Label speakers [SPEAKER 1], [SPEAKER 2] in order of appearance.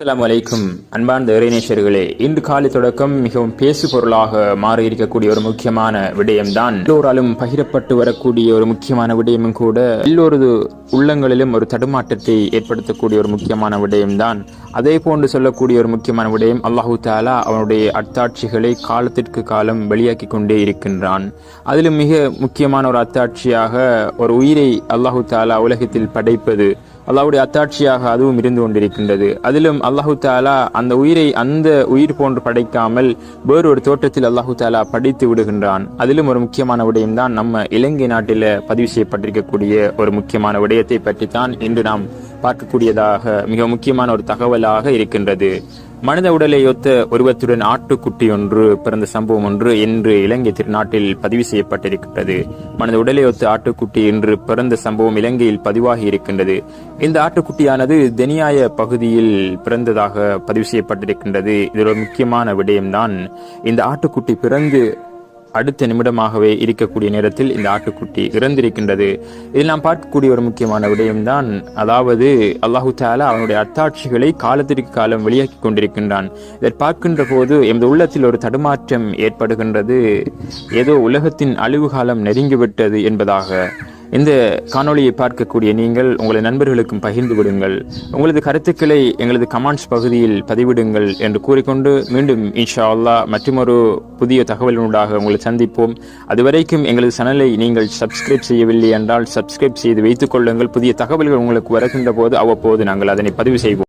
[SPEAKER 1] அஸ்ஸலாமு அலைக்கும். அன்பார்ந்த இறைநேசர்களே இன்று காலை தொடக்கம் மிகவும் பேசு பொருளாக மாறி இருக்கக்கூடிய ஒரு முக்கியமான விடயம்தான். எல்லோராலும் பகிரப்பட்டு வரக்கூடிய ஒரு முக்கியமான விடயமும் கூட எல்லோரது உள்ளங்களிலும் ஒரு தடுமாற்றத்தை ஏற்படுத்தக்கூடிய ஒரு முக்கியமான விடயம்தான். அதே போன்று சொல்லக்கூடிய ஒரு முக்கியமான விடயம் அல்லாஹு தாலா அவனுடைய அத்தாட்சிகளை காலத்திற்கு காலம் வெளியாக்கி கொண்டே இருக்கின்றான். அதிலும் மிக முக்கியமான ஒரு அத்தாட்சியாக ஒரு உயிரை அல்லாஹு தாலா உலகத்தில் படைப்பது அல்லாவுடைய அத்தாட்சியாக அதுவும் இருந்து கொண்டிருக்கின்றது. அதிலும் அல்லாஹு தாலா அந்த உயிரை அந்த உயிர் போன்று படைக்காமல் வேறொரு தோற்றத்தில் அல்லாஹு தாலா படைத்து விடுகின்றான். அதிலும் ஒரு முக்கியமான விடயம்தான் நம்ம இலங்கை நாட்டில் பதிவு செய்யப்பட்டிருக்கக்கூடிய ஒரு முக்கியமான விடயத்தை தான் இன்று நாம் பார்க்கக்கூடியதாக மிக முக்கியமான ஒரு தகவலாக இருக்கின்றது. மனித உடலை ஒத்த உருவத்துடன் ஆட்டுக்குட்டி ஒன்று பிறந்த சம்பவம் ஒன்று இன்று இலங்கை திருநாட்டில் பதிவு செய்யப்பட்டிருக்கின்றது. மனித உடலை ஒத்த ஆட்டுக்குட்டி என்று பிறந்த சம்பவம் இலங்கையில் பதிவாகி இருக்கின்றது. இந்த ஆட்டுக்குட்டியானது தெனியாய பகுதியில் பிறந்ததாக பதிவு செய்யப்பட்டிருக்கின்றது. இதில் ஒரு முக்கியமான விடயம்தான் இந்த ஆட்டுக்குட்டி பிறந்து அடுத்த நிமிடமாகவே இருக்கக்கூடிய நேரத்தில் இந்த ஆட்டுக்குட்டி இறந்திருக்கின்றது. இதில் நாம் பார்க்கக்கூடிய ஒரு முக்கியமான விடயம்தான் அதாவது அல்லாஹு தாலா அவனுடைய அத்தாட்சிகளை காலத்திற்கு காலம் வெளியாக்கி கொண்டிருக்கின்றான். இதை பார்க்கின்ற போது எமது உள்ளத்தில் ஒரு தடுமாற்றம் ஏற்படுகின்றது. ஏதோ உலகத்தின் அழிவு காலம் நெருங்கிவிட்டது என்பதாக. இந்த காணொளியை பார்க்கக்கூடிய நீங்கள் உங்களை நண்பர்களுக்கும் பகிர்ந்து விடுங்கள். உங்களது கருத்துக்களை எங்களது கமெண்ட்ஸ் பகுதியில் பதிவிடுங்கள் என்று கூறிக்கொண்டு மீண்டும் இன்ஷா அல்லாஹ் மற்றொரு புதிய தகவலினூடாக உங்களை சந்திப்போம். அதுவரைக்கும் எங்களது சேனலை நீங்கள் சப்ஸ்கிரைப் செய்யவில்லை என்றால் சப்ஸ்கிரைப் செய்து வைத்துக் கொள்ளுங்கள். புதிய தகவல்கள் உங்களுக்கு வருகின்ற போது அவ்வப்போது நாங்கள் அதனை பதிவு செய்வோம்.